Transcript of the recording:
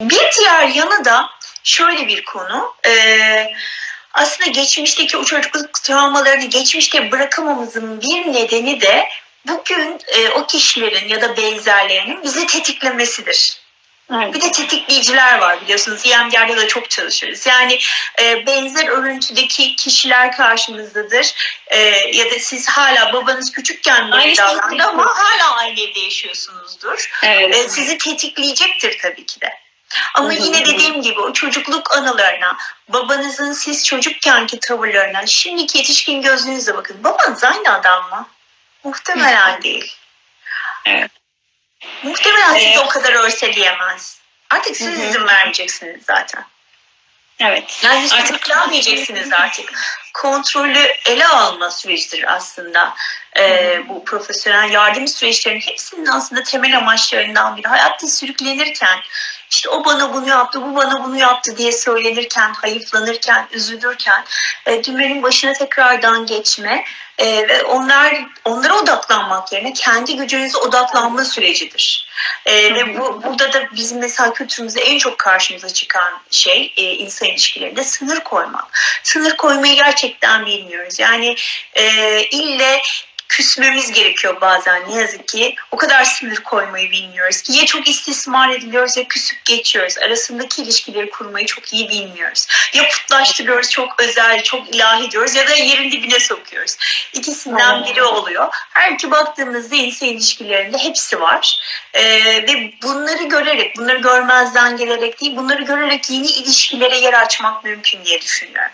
Bir diğer yanı da şöyle bir konu. Ee, aslında geçmişteki o çocukluk travmalarını geçmişte bırakamamızın bir nedeni de bugün e, o kişilerin ya da benzerlerinin bizi tetiklemesidir. Evet. Bir de tetikleyiciler var biliyorsunuz. EMDR'da da çok çalışırız. Yani e, benzer örüntüdeki kişiler karşımızdadır. E, ya da siz hala babanız küçükken böyle şey davrandı ama hala aynı evde yaşıyorsunuzdur. Evet. E, sizi tetikleyecektir tabii ki de. Ama yine dediğim gibi o çocukluk anılarına, babanızın siz çocukkenki tavırlarına, şimdiki yetişkin gözünüzle bakın. Babanız aynı adam mı? Muhtemelen değil. Evet. Muhtemelen sizi Evet. o kadar örseleyemez. Artık siz izin vermeyeceksiniz zaten. Evet. Yani Artık- tutuklamayeceksiniz artık. Kontrolü ele alma sürecidir aslında. Ee, bu profesyonel yardım süreçlerinin hepsinin aslında temel amaçlarından biri. Hayatta sürüklenirken işte o bana bunu yaptı, bu bana bunu yaptı diye söylenirken, hayıflanırken, üzülürken e, düğmenin başına tekrardan geçme e, ve onlar onlara odaklanmak yerine kendi gücünüze odaklanma sürecidir. E, ve bu, burada da bizim mesela kültürümüzde en çok karşımıza çıkan şey e, insan ilişkilerinde sınır koymak. Sınır koymayı gerçekten bilmiyoruz. Yani e, ille küsmemiz gerekiyor bazen ne yazık ki. O kadar sınır koymayı bilmiyoruz ki. Ya çok istismar ediliyoruz ya küsüp geçiyoruz. Arasındaki ilişkileri kurmayı çok iyi bilmiyoruz. Ya putlaştırıyoruz çok özel, çok ilahi diyoruz ya da yerin dibine sokuyoruz. İkisinden biri oluyor. Her iki baktığımızda insan ilişkilerinde hepsi var. Ee, ve bunları görerek, bunları görmezden gelerek değil, bunları görerek yeni ilişkilere yer açmak mümkün diye düşünüyorum.